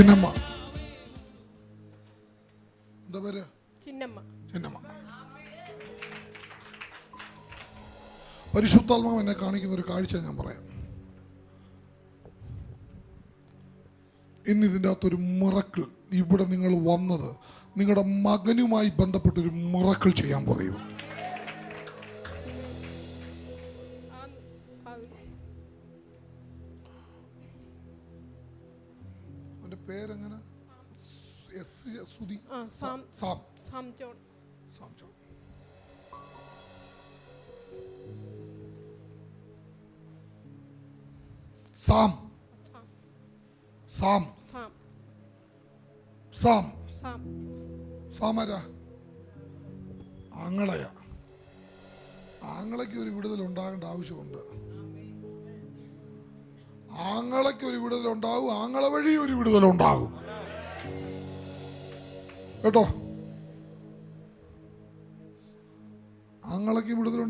ചിന്നമ്മ. എന്താ പേര്? ചിന്നമ്മ. ചിന്നമ്മ. പരിശുദ്ധാത്മാവ് എന്നെ കാണിക്കുന്ന ഒരു കാഴ്ച ഞാൻ പറയാം. ഇന്ന് ഇതിന്റെ അകത്തൊരു മിറക്കിൾ ഇവിടെ നിങ്ങൾ വന്നത് നിങ്ങളുടെ മകനുമായി ബന്ധപ്പെട്ടൊരു മിറക്കിൾ ചെയ്യാൻ പറയൂ പേരെങ്ങനെ? എസ് സുധി. ആ Sam. Sam. Sam John. Sam John. Sam. Sam. Sam. Sam. Sam. Sam. സാമര? ആങ്ങളയ. ആങ്ങളയ്ക്ക് ഒരു വിടുതൽ ഉണ്ടാകേണ്ട ആവശ്യമുണ്ട്. ആങ്ങളയ്ക്ക് ഒരു വിടുതൽ ഉണ്ടാകും ആങ്ങള വഴി ഒരു വിടുതൽ ഉണ്ടാകും കേട്ടോ? ആങ്ങളയ്ക്ക് വിടുതൽ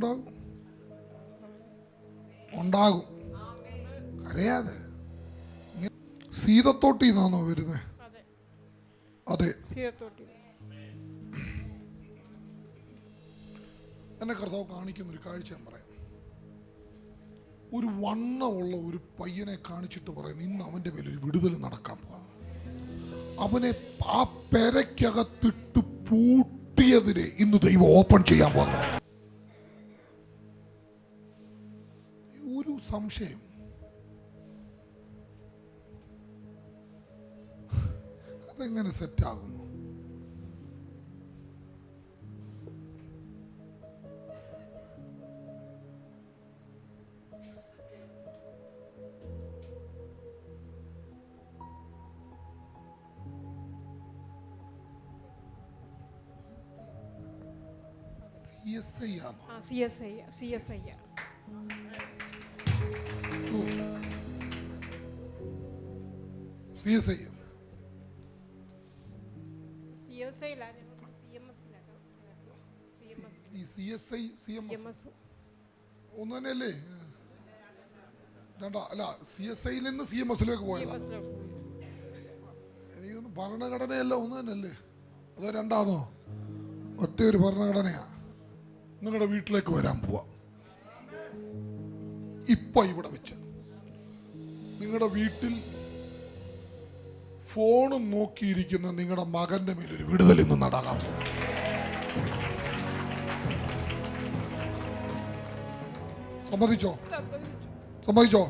ഉണ്ടാകും. അറിയാതെ. സീതത്തോട്ടി നിന്നാണോ വരുന്നത് അതെ. എന്നെ കർത്താവ് കാണിക്കുന്ന ഒരു കാഴ്ച ഞാൻ പറയാം. ഒരു വണ്ണമുള്ള ഒരു പയ്യനെ കാണിച്ചിട്ട് പറയുന്നു ഇന്ന് അവന്റെ മേലൊരു വിടുതൽ നടക്കാൻ പോകാം അവനെ ആ പെരയ്ക്കകത്തിട്ട് പൂട്ടിയതിനെ ഇന്ന് ദൈവം ഓപ്പൺ ചെയ്യാൻ പോകുന്നു ഒരു സംശയം. അതെങ്ങനെ സെറ്റാകുന്നു? ഐ ആണോ C S I C S I C S I C S ഐയിലാണ് C M എസിലാണ് സി എം എസ് ഈ C S I C M C S M S ഒന്ന് തന്നെയല്ലേ? രണ്ടാ അല്ല സി എസ് ഐയിൽ നിന്ന് സി എം എസിലേക്ക് സി എം പോയതാ എസിലാണ് എനിക്കൊന്ന് ഭരണഘടനയല്ല ഒന്ന് തന്നെയല്ലേ? അതോ രണ്ടാണോ ഒറ്റ ഒരു ഭരണഘടനയാ. നിങ്ങളുടെ വീട്ടിലേക്ക് വരാൻ പോവാ. ഇപ്പൊ ഇവിടെ വെച്ച്. നിങ്ങളുടെ വീട്ടിൽ ഫോണും നോക്കിയിരിക്കുന്ന നിങ്ങളുടെ മകന്റെ മേലൊരു വിടുതൽ ഇന്ന് നടക്കാം സമ്മതിച്ചോ? സമ്മതിച്ചോ?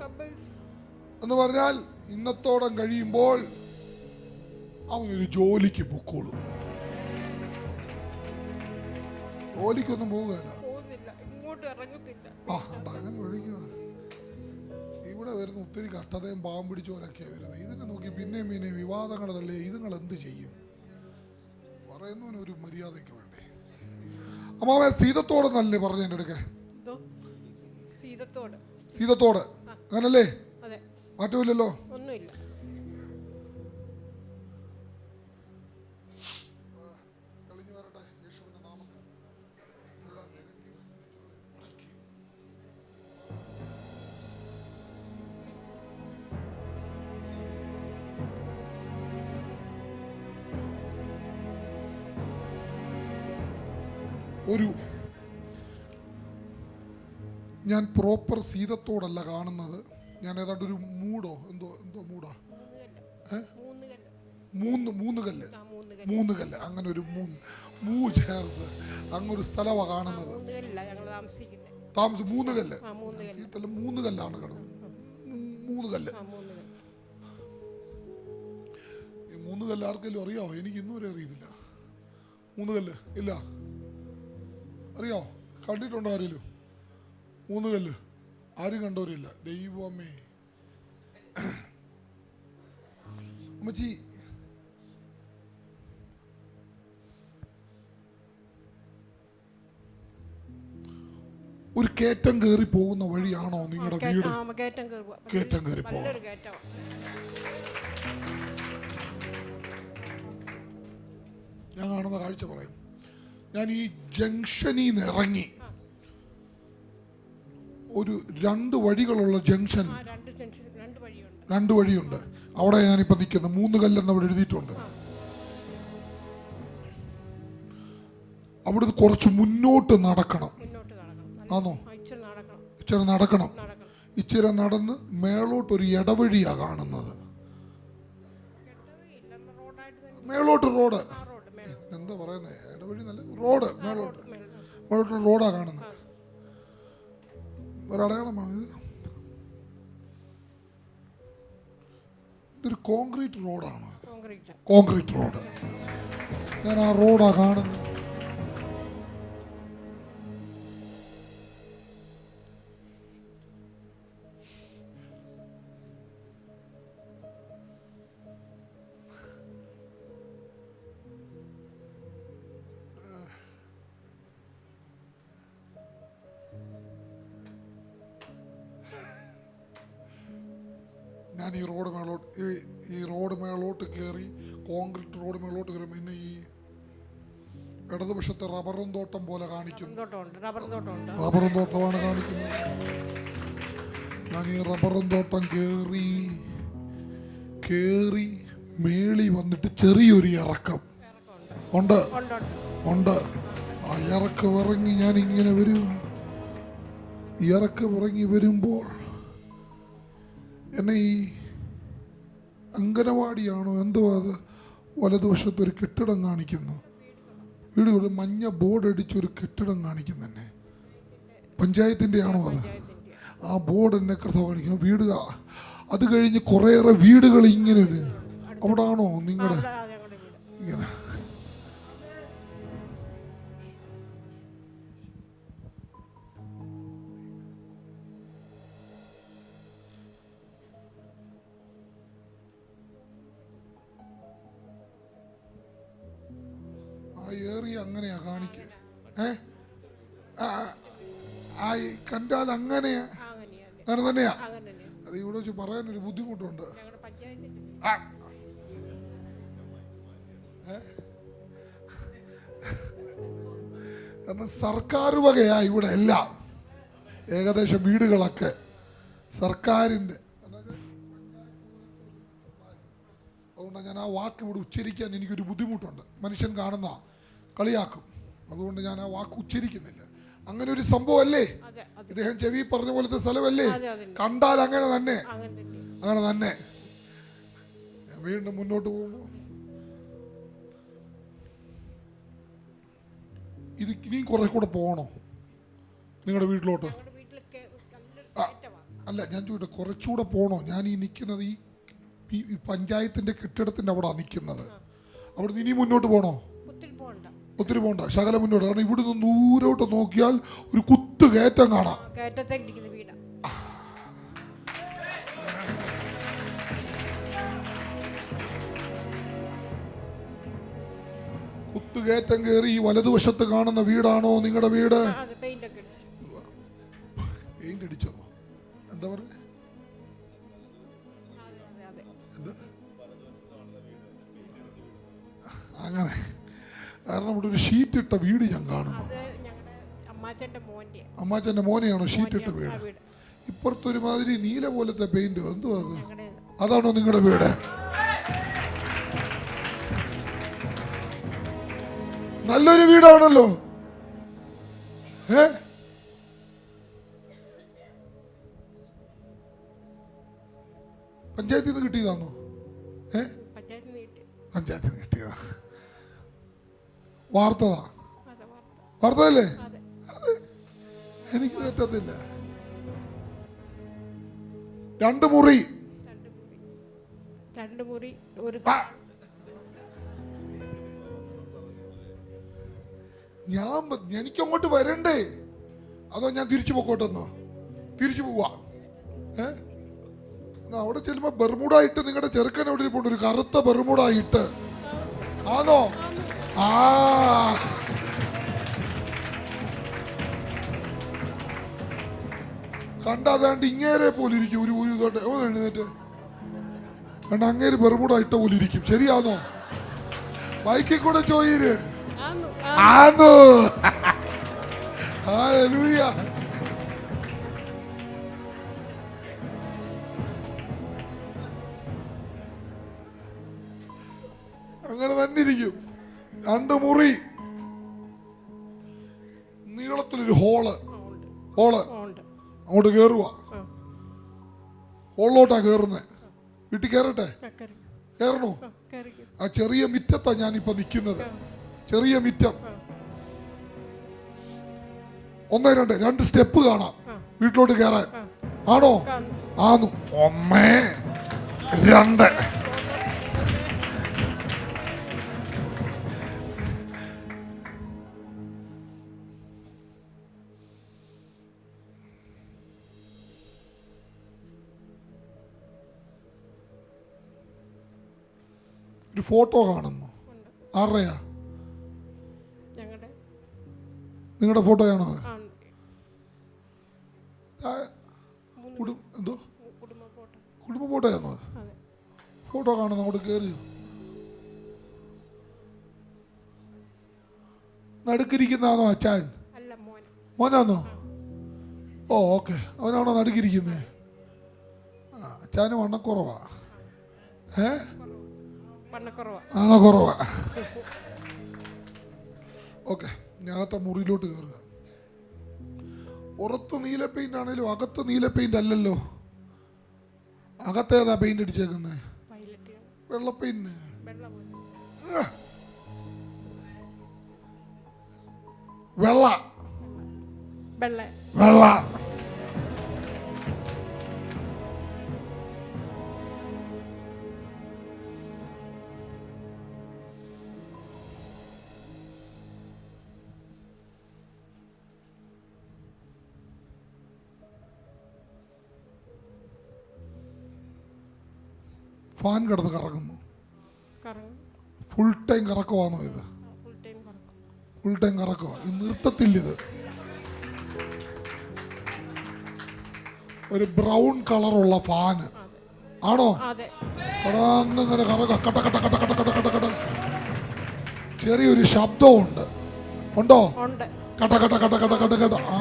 എന്ന് പറഞ്ഞാൽ ഇന്നത്തോടം കഴിയുമ്പോൾ അവനൊരു ജോലിക്ക് പൊക്കോളും. ജോലിക്കൊന്നും പോവുകയല്ല. അങ്ങനെ ഒഴിക്കുക ഇവിടെ വരുന്ന ഒത്തിരി കഷ്ടതയും പാവം പിടിച്ചവരൊക്കെയാണ് വരുന്നത്. ഇതിനെ നോക്കി പിന്നെയും പിന്നെയും വിവാദങ്ങൾ തള്ളി ഇതുങ്ങൾ എന്ത് ചെയ്യും? പറയുന്നവന് ഒരു മര്യാദയ്ക്ക് വേണ്ടേ? അമ്മാവെ സീതത്തോട് നല്ലേ പറഞ്ഞു എന്റെ അടുക്കെ സീതത്തോട്. അങ്ങനല്ലേ? മാറ്റമില്ലല്ലോ? ഒന്നുമില്ല. ഒരു ഞാൻ പ്രോപ്പർ സീതത്തോടല്ല കാണുന്നത്. ഞാൻ ഏതാണ്ട് ഒരു മൂടോ? എന്തോ എന്തോ മൂടാ? മൂന്ന് കല്ല് മൂന്ന് കല്ല്. മൂന്ന് കല്ല്. അങ്ങനെ ഒരു മൂന്ന്. മൂ ചേർത്ത് അങ്ങൊരു സ്ഥലമാണ് കാണുന്നത്. താമസം മൂന്ന് കല്ല്. ആ മൂന്ന് കല്ലാണ് കിടന്നത്. മൂന്ന് കല്ല്. മൂന്ന് കല്ല്. ഈ മൂന്ന് കല്ല് ആർക്കെങ്കിലും അറിയാവോ? എനിക്ക് ഇന്നുവരെ അറിയുന്നില്ല അറിയത്തില്ല. മൂന്ന് കല്ല്. ഇല്ല. അറിയാവോ കണ്ടിട്ടുണ്ടോ ആരെങ്കിലും മൂന്ന് കല്ല്. ആരും കണ്ടവരില്ല. ദൈവമേ. അമ്മച്ചി. ഒരു കേറ്റം കയറി പോകുന്ന വഴിയാണോ നിങ്ങളുടെ വീട്? കേറ്റം കയറ്റം കയറി പോവാം. ഞാൻ കാണുന്ന കാഴ്ച പറയും. ഞാൻ ഈ ജംഗ്ഷനിൽ നിന്ന് ഇറങ്ങി. ഒരു രണ്ട് വഴികളുള്ള ജംഗ്ഷൻ. രണ്ട് വഴിയുണ്ട്. അവിടെ ഞാനിപ്പോൾ നിൽക്കുന്നത് മൂന്ന് കല്ലെന്ന് അവിടെ എഴുതിയിട്ടുണ്ട്. അവിടുന്ന് കുറച്ച് മുന്നോട്ട് നടക്കണം. ആണോ ഇച്ചിരി നടക്കണം. ഇച്ചിരി നടന്ന് മേളോട്ട് ഒരു ഇടവഴിയാ കാണുന്നത്. മേളോട്ട് റോഡ്. റോഡ് എന്താ പറയുന്നത് ഇടവഴി നല്ല റോഡ് മേളോട്ട് മേളോട്ടുള്ള റോഡാണ് റോഡാ കാണുന്നത്. ഒരടയാളമാണ് ഇത്? ഇതൊരു കോൺക്രീറ്റ് റോഡാണ് കോൺക്രീറ്റ്. Concrete road. ഞാൻ ആ റോഡാ കാണുന്നത്. ഞാൻ ഈ റോഡ് മേളോട്ട് ഈ ഈ റോഡ് മേളോട്ട് കയറി കോൺക്രീറ്റ് റോഡ് മേളോട്ട് കയറി പിന്നെ ഈ ഇടതുപക്ഷത്തെ റബ്ബറും തോട്ടം പോലെ കാണിക്കുന്നു. റബ്ബറും തോട്ടമാണ് കാണിക്കുന്നത്. ഞാൻ ഈ റബ്ബറും തോട്ടം കയറി കയറി മേളി വന്നിട്ട് ചെറിയൊരു ഇറക്കം. ഉണ്ട്? ഉണ്ട് ഉണ്ട്. ഉണ്ട്. ആ ഇറക്കം ഇറങ്ങി ഞാൻ ഇങ്ങനെ വരും. ഇറക്കം ഇറങ്ങി വരുമ്പോൾ എന്നെ ഈ അങ്കനവാടിയാണോ എന്തോ അത് വലതുവശത്തൊരു കെട്ടിടം കാണിക്കുന്നു. വീട് ഒരു മഞ്ഞ ബോർഡ് അടിച്ചൊരു കെട്ടിടം കാണിക്കുന്നു എന്നെ. പഞ്ചായത്തിന്റെ ആണോ അത്? ആ ബോർഡ് എന്നെ കഥ കാണിക്കുന്നു. വീട് അത് കഴിഞ്ഞ് കുറേയേറെ വീടുകൾ ഇങ്ങനെ ഉണ്ട്. അവിടെ ആണോ നിങ്ങളുടെ ഇങ്ങനെ. ആ, ആ കണ്ടാൽ അങ്ങനെ അങ്ങനെയാണ് അങ്ങനെ തന്നെയാ. അത് ഇവിടെ വെച്ച് പറയാനൊരു ബുദ്ധിമുട്ടുണ്ട്. ആ. കാരണം സർക്കാർ വകയാ ഇവിടെ എല്ലാം. ഏകദേശം വീടുകളൊക്കെ സർക്കാരിന്റെ അതുകൊണ്ട് ഞാൻ ആ വാക്ക് ഇവിടെ ഉച്ചരിക്കാൻ എനിക്കൊരു ബുദ്ധിമുട്ടുണ്ട്. മനുഷ്യൻ കാണുന്ന കളിയാക്കും. അതുകൊണ്ട് ഞാൻ ആ വാക്ക് ഉച്ചരിക്കുന്നില്ല. അങ്ങനെ ഒരു സംഭവം അല്ലേ ഇദ്ദേഹം ചെവി പറഞ്ഞ പോലത്തെ സ്ഥലമല്ലേ? കണ്ടാൽ അങ്ങനെ തന്നെ. അങ്ങനെ തന്നെ. വീണ്ടും മുന്നോട്ട് പോകുമ്പോൾ ഇത് ഇനിയും കുറെ കൂടെ പോകണോ? നിങ്ങളുടെ വീട്ടിലോട്ട്. അല്ല ഞാൻ ചോദിച്ചു കുറച്ചുകൂടെ പോകണോ? ഞാൻ ഈ നിൽക്കുന്നത് ഈ പഞ്ചായത്തിന്റെ കെട്ടിടത്തിന്റെ അവിടെ നിൽക്കുന്നത്. അവിടെ നിന്ന് ഇനി മുന്നോട്ട് പോകണോ? ഒത്തിരി പോണ്ട ശകല മുന്നോട്ട്. കാരണം ഇവിടുന്ന് ദൂരോട്ട് നോക്കിയാൽ ഒരു കുത്തു കയറ്റം കാണാം. കുത്തുകയറ്റം കയറി ഈ വലതുവശത്ത് കാണുന്ന വീടാണോ നിങ്ങളുടെ വീട്? പെയിന്റ് അടിച്ചതോ? എന്താ പറഞ്ഞ? അങ്ങനെ. കാരണം ഇവിടെ ഒരു ഷീറ്റ് ഇട്ട വീട് ഞാൻ കാണുന്നു. അമ്മാച്ചന്റെ മോനെയാണോ ഷീറ്റ് ഇട്ട വീട്? ഇപ്പുറത്തൊരു ഇപ്പുറത്തൊരുമാതിരി നീല പോലത്തെ പെയിന്റ് എന്തുവാ അത്? അതാണോ നിങ്ങളുടെ വീട്? നല്ലൊരു വീടാണല്ലോ. ഏ? പഞ്ചായത്തിൽ നിന്ന് കിട്ടിയതാണോ? വാർത്തതാ. വാർത്തതല്ലേ? അതെ. എനിക്ക് തെറ്റത്തില്ല. രണ്ട് മുറി. രണ്ട് മുറി ഒരു ഞാൻ എനിക്ക് അങ്ങോട്ട് വരണ്ടേ? അതോ ഞാൻ തിരിച്ചു പൊക്കോട്ടെന്നോ? തിരിച്ചു പോവാ. ഏ? അവിടെ ചെല്ലുമ്പോ ബെർമുടായിട്ട് നിങ്ങളുടെ ചെറുക്കൻ അവിടെ ഇരിപ്പുണ്ട് ഒരു കറുത്ത ബെർമുടായിട്ട് ആണോ ആ. കണ്ടാതാണ്ട് ഇങ്ങേരെ പോലിരിക്കും. ഒരു ഒരു തൊട്ടെ ഓ എഴുന്നേറ്റ്? കണ്ട അങ്ങേര് ബെർമുട ഇട്ട പോലിരിക്കും. ശരിയാണോ ബൈക്കിൽ കൂടെ ചോയിൽ അങ്ങനെ തന്നെ ഇരിക്കും. രണ്ട് മുറി. നീളത്തിലൊരു ഹോൾ. ഹോൾ. അങ്ങോട്ട് കയറുക ഹോളിലോട്ടാ കയറുന്നത് വീട്ടിൽ കയറട്ടെ കയറണോ ആ ചെറിയ മിറ്റത്താ ഞാനിപ്പോ നിൽക്കുന്നത് ചെറിയ മിറ്റം. ഒന്ന് രണ്ട് രണ്ട് സ്റ്റെപ്പ് കാണാം. വീട്ടിലോട്ട് കയറാൻ ആണോ? ആന്നു. ഒന്ന് രണ്ട്. ഒരു ഫോട്ടോ കാണുന്നു. ആരുടെയാ? നിങ്ങളുടെ ഫോട്ടോയാണോ എന്തോ? കുടുംബ ഫോട്ടോ. ഫോട്ടോയാണോ? ഫോട്ടോ കാണുന്നു അങ്ങോട്ട് കയറി നടുക്കിരിക്കുന്നതാണോ അച്ചാൻ മോനാന്നോ? ഓ ഓക്കെ. അവനാണോ നടുക്കിരിക്കുന്നത് ആ അച്ചാന് വണ്ണക്കുറവാ ഏ? വണ്ണക്കുറവാ ആണോ കുറവാ. ഓക്കെ ഞാനത്തെ മുറിയിലോട്ട് കയറുക പുറത്ത് നീല പെയിന്റ് ആണെങ്കിലും അകത്ത് നീല പെയിന്റ് അല്ലല്ലോ. അകത്തേതാ പെയിന്റ് അടിച്ചേക്കുന്നത് വെള്ള പെയിന്റ് വെള്ള. വെള്ള. വെള്ള. ഫാൻ കിടന്ന് കറങ്ങുന്നു. കറങ്ങും ഫുൾ ടൈം കറക്കുവാണോ ഇത്? ഫുൾ ടൈം കറക്കുക ഇത് നിർത്തത്തില്ല ഇത്. ഒരു ബ്രൗൺ കളറുള്ള ഫാന് ആണോ? കടാന്നിങ്ങനെ കറക കട്ട കട്ട കട്ട കട്ട കട്ട കട്ട കട്ട. ചെറിയൊരു ശബ്ദമുണ്ട് ഉണ്ടോ? ഉണ്ട്. കട്ട കട്ട കട്ട കട്ട കട്ട കട്ട. ആ.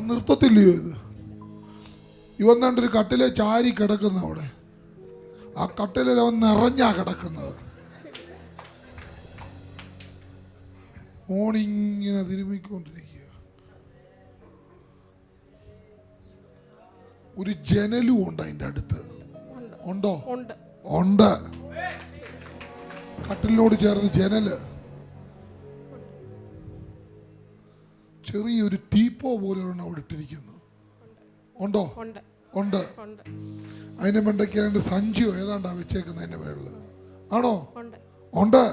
നിർത്തത്തില്ലയോ ഇത്? ഇവൻ ഒരു കട്ടിലെ ചാരി കിടക്കുന്ന അവിടെ. ആ കട്ടിലിൽ അവൻ നിറഞ്ഞാ കിടക്കുന്നത്. മോണിങ്ങനെ തിരുമിക്കൊണ്ടിരിക്കുക ഒരു ജനലും ഉണ്ട് അതിന്റെ അടുത്ത്. ഉണ്ടോ? ഉണ്ട്. കട്ടിലിനോട് ചേർന്ന് ജനൽ. ചെറിയൊരു ടീപ്പോ പോലെ അവിടെ ഇട്ടിരിക്കുന്നു ഉണ്ടോ? ഉണ്ട്. ഉണ്ട്. അതിന്റെ മണ്ടയ്ക്ക് അതിന്റെ സഞ്ചിയോ ഏതാണ്ടാ വെച്ചേക്കുന്നത് അതിന്റെ മേളിൽ ആണോ? ഉണ്ട്. ഉണ്ട്.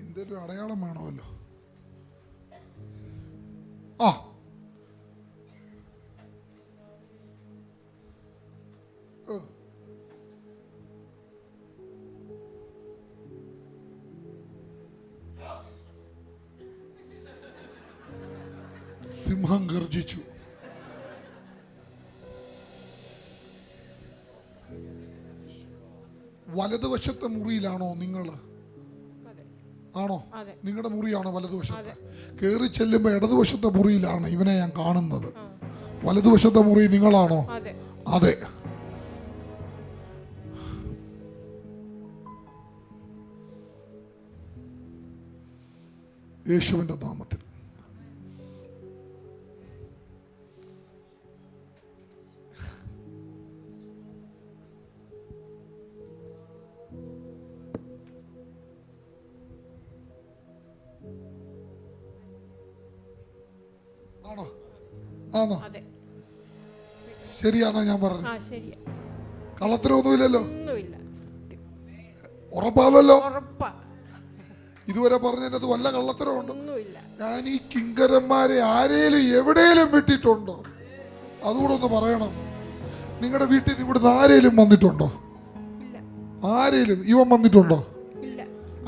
എന്തൊരു അടയാളം വേണമല്ലോ. ആ വലതുവശത്തെ മുറിയിലാണോ നിങ്ങൾ? ആണോ? നിങ്ങളുടെ മുറിയാണോ വലതുവശത്ത്? കയറി ചെല്ലുമ്പോൾ ഇടതുവശത്തെ മുറിയിലാണ് ഇവനെ ഞാൻ കാണുന്നത്. വലതുവശത്തെ മുറി നിങ്ങളാണോ? അതെ. അതെ. യേശുവിന്റെ നാമത്തിൽ. ആണോ? ശരിയാണോ ഞാൻ പറഞ്ഞു കള്ളത്തിനൊന്നുമില്ലല്ലോ ഉറപ്പാണല്ലോ. ഉറപ്പാ. ഇതുവരെ പറഞ്ഞതിനകത്ത് വല്ല കള്ളത്തരമുണ്ടോ ഒന്നുമില്ല. ഞാൻ ഈ കിങ്കരന്മാരെ ആരേലും എവിടെയും വിട്ടിട്ടുണ്ടോ? അതുകൂടെ ഒന്ന് പറയണം. നിങ്ങളുടെ വീട്ടിൽ നിന്ന് ഇവിടുന്ന് ആരേലും വന്നിട്ടുണ്ടോ? ആരേലും? ഇവൻ വന്നിട്ടുണ്ടോ?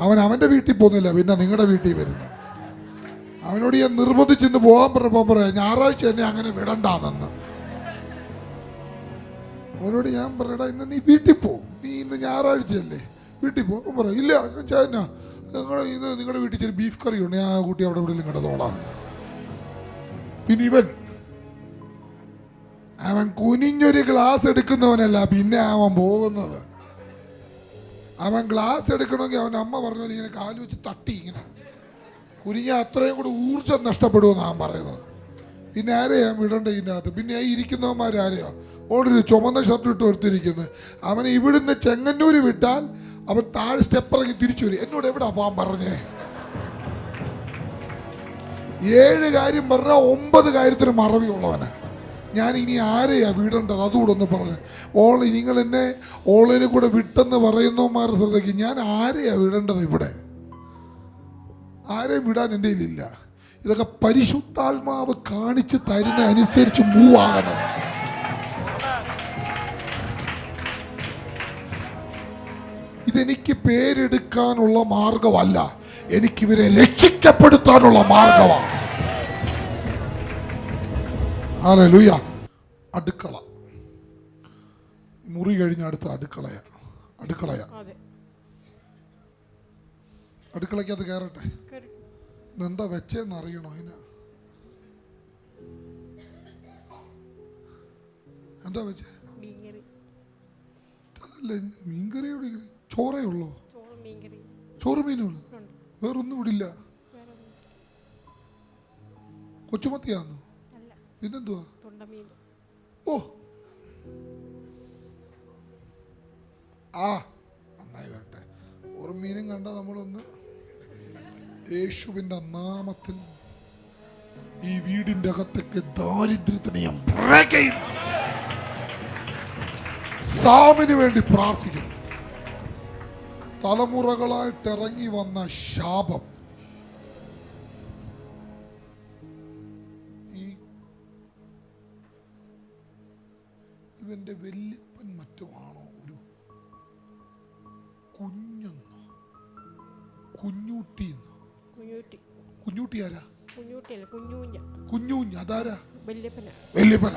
അവൻ അവന്റെ വീട്ടിൽ പോകുന്നില്ല പിന്നെ നിങ്ങളുടെ വീട്ടിൽ വരുന്നു അവനോട് ഞാൻ നിർബന്ധിച്ചിന്ന് പോകാൻ പറഞ്ഞപ്പോ പറയാം ഞായറാഴ്ച എന്നെ അങ്ങനെ വിടണ്ടെന്ന് അവനോട് ഞാൻ പറയടാ ഇന്ന് നീ വീട്ടിൽ പോ. നീ ഇന്ന് ഞായറാഴ്ചയല്ലേ വീട്ടിൽ പോകും പറ ഇല്ല ചേന നിങ്ങൾ ഇന്ന് നിങ്ങളുടെ വീട്ടിൽ ചെറിയ ബീഫ് കറി ഉണ്ട്. ഞാൻ ആ കുട്ടി അവിടെ എവിടെയെങ്കിലും കിടന്നോളാം. പിന്നെ ഇവൻ അവൻ കുനിഞ്ഞൊരു ഗ്ലാസ് എടുക്കുന്നവനല്ല പിന്നെ അവൻ പോകുന്നത്. അവൻ ഗ്ലാസ് എടുക്കണമെങ്കിൽ അവൻ അമ്മ പറഞ്ഞ ഇങ്ങനെ കാൽ വെച്ച് തട്ടി ഇങ്ങനെ. കുനിഞ്ഞ അത്രയും കൂടെ ഊർജം നഷ്ടപ്പെടുമെന്ന് ഞാൻ പറയുന്നത്. പിന്നെ ആരെയാ വിടണ്ട ഇതിനകത്ത്? പിന്നെ ഇരിക്കുന്നവന്മാരാരെയോ ഓടൊരു ചുമന്ന ഷർട്ട് ഇട്ട് എടുത്തിരിക്കുന്നത് അവനെ ഇവിടുന്ന് ചെങ്ങന്നൂര് വിട്ടാൽ അവൻ താഴെ സ്റ്റെപ്പ് ഇറങ്ങി തിരിച്ചു വരും. എന്നോട് എവിടെ പോകാൻ പറഞ്ഞേ? ഏഴ് കാര്യം പറഞ്ഞാൽ ഒമ്പത് കാര്യത്തിന് മറവിയുള്ളവന് ഞാൻ ഇനി ആരെയാ വിടേണ്ടത്? അതുകൂടെ ഒന്ന് പറഞ്ഞു. ഓൾ നിങ്ങൾ എന്നെ ഓൺലൈനിൽ കൂടെ വിട്ടെന്ന് പറയുന്നവന്മാരുടെ ശ്രദ്ധയ്ക്ക് ഞാൻ ആരെയാ വിടേണ്ടത് ഇവിടെ? ആരെയും വിടാൻ എന്റെ കയ്യിലില്ല. ഇതൊക്കെ പരിശുദ്ധാത്മാവ് കാണിച്ച് തരുന്ന അനുസരിച്ച് മൂവ് ആകണം. ഇതെനിക്ക് പേരെടുക്കാനുള്ള മാർഗമല്ല എനിക്ക് ഇവരെ രക്ഷിക്കപ്പെടുത്താനുള്ള മാർഗമാണ് ഹല്ലേലൂയ അടുക്കള. മുറി കഴിഞ്ഞ അടുത്ത അടുക്കളയാ അടുക്കളയാ അത് കയറട്ടെ. എന്താ വെച്ചെന്ന് അറിയണോ അതിന്? എന്താ വെച്ചേ? മീൻകറി. അതല്ലേ മീൻകറിയോട് ചോറേ ഉള്ളോ? ചോറ് മീൻകറി. മീനുള്ളൂ വേറൊന്നും ഇടില്ല കൊച്ചുമത്തിയാന്ന്? പിന്നെന്തുവാ? ഓ. ആ നന്നായി വരട്ടെ. ഒരു മീനും കണ്ട നമ്മളൊന്ന് യേശുവിന്റെ നാമത്തിൽ ഈ വീടിന്റെ അകത്തേക്ക് ദാരിദ്ര്യത്തിന് ഞാൻ സാമിന് വേണ്ടി പ്രാർത്ഥിക്കുന്നു. തലമുറകളായിട്ട് ഇറങ്ങി വന്ന ശാപം. ഇവന്റെ വല്യപ്പൻ കുഞ്ഞൂട്ടി ആരാ കുഞ്ഞൂട്ടിയല്ല കുഞ്ഞൂഞ്ഞ. കുഞ്ഞൂഞ്ഞ് അതാരാ? വല്യപ്പന. വല്യപ്പന.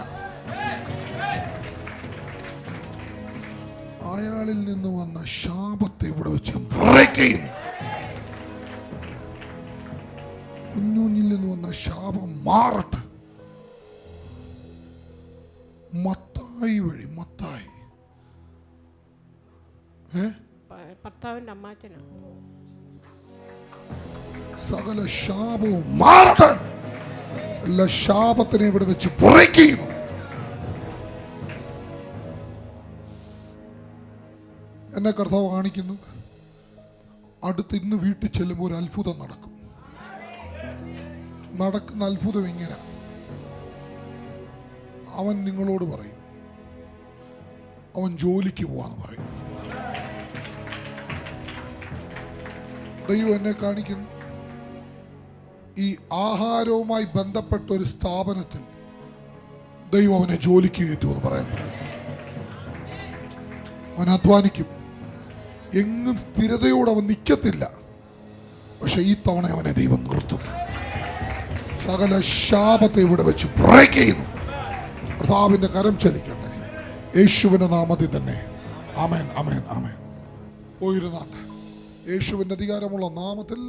അയാളിൽ നിന്ന് വന്ന ശാപത്തെ ഇവിടെ വെച്ച് കുഞ്ഞൂഞ്ഞിൽ നിന്ന് വന്ന ശാപം മാറട്ടെ. മത്തായി വഴി മത്തായി. ഏ? ഭർത്താവിന്റെ അമ്മാച്ചനാ. സകല ശാപവും മാറട്ടെ. എല്ലാ ശാപത്തിനെ ഇവിടെ വെച്ച് പുറയ്ക്കുകയും എന്നെ കർത്താവ് കാണിക്കുന്നു അടുത്ത് ഇന്ന് വീട്ടിൽ ചെല്ലുമ്പോൾ ഒരു അത്ഭുതം നടക്കും. നടക്കുന്ന അത്ഭുതം ഇങ്ങനെ. അവൻ നിങ്ങളോട് പറയും അവൻ ജോലിക്ക് പോവാന്ന് പറയും. ദൈവം എന്നെ കാണിക്കുന്നു ഈ ആഹാരവുമായി ബന്ധപ്പെട്ട ഒരു സ്ഥാപനത്തിൽ ദൈവം അവനെ ജോലിക്ക് കയറ്റുമെന്ന് പറയാൻ അവൻ അധ്വാനിക്കും. എങ്ങും സ്ഥിരതയോടെ അവൻ നിൽക്കത്തില്ല പക്ഷെ ഈ തവണ അവനെ ദൈവം നിർത്തും. സകല ശാപത്തെ ഇവിടെ വെച്ച് ബ്രേക്ക് ചെയ്യുന്നു. കർത്താവിന്റെ കരം ചലിക്കട്ടെ. യേശുവിന്റെ നാമത്തിൽ തന്നെ. അമേൻ അമേൻ അമേൻ പോയിരുന്നാട്ടെ. യേശുവിന്റെ അധികാരമുള്ള നാമത്തിൽ